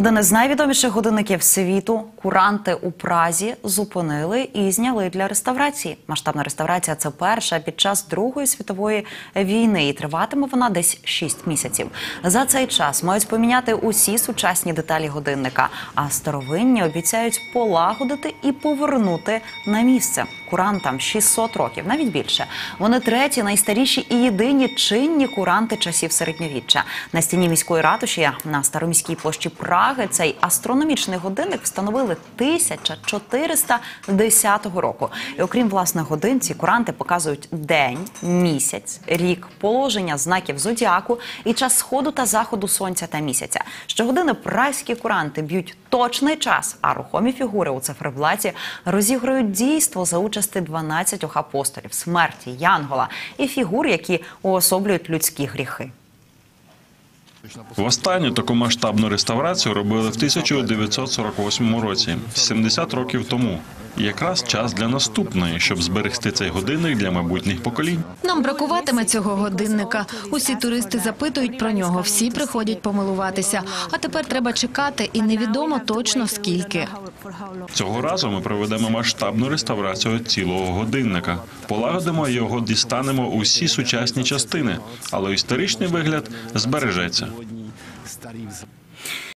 Один із найвідоміших годинників світу куранти у Празі зупинили і зняли для реставрації. Масштабна реставрація це перша під час Другої світової війни, і триватиме вона десь 6 місяців. За цей час мають поміняти усі сучасні деталі годинника, а старовинні обіцяють полагодити і повернути на місце. Курантам 600 років, навіть більше. Вони треті, найстаріші і єдині чинні куранти часів середньовіччя. На стіні міської ратуші на староміській площі Праги цей астрономічний годинник встановили 1410 року. І окрім власних годин, ці куранти показують день, місяць, рік, положення знаків зодіаку і час сходу та заходу сонця та місяця. Щогодини празькі куранти б'ють точний час, а рухомі фігури у циферблаті розігрують дійство за участі 12 апостолів, смерті, янгола і фігур, які уособлюють людські гріхи. Востанню таку масштабну реставрацію робили в 1948 році, 70 років тому. Якраз час для наступної, щоб зберегти цей годинник для майбутніх поколінь. Нам бракуватиме цього годинника. Усі туристи запитують про нього, всі приходять помилуватися. А тепер треба чекати, і невідомо точно скільки. Цього разу ми проведемо масштабну реставрацію цілого годинника. Полагодимо його, дістанемо усі сучасні частини, але історичний вигляд збережеться.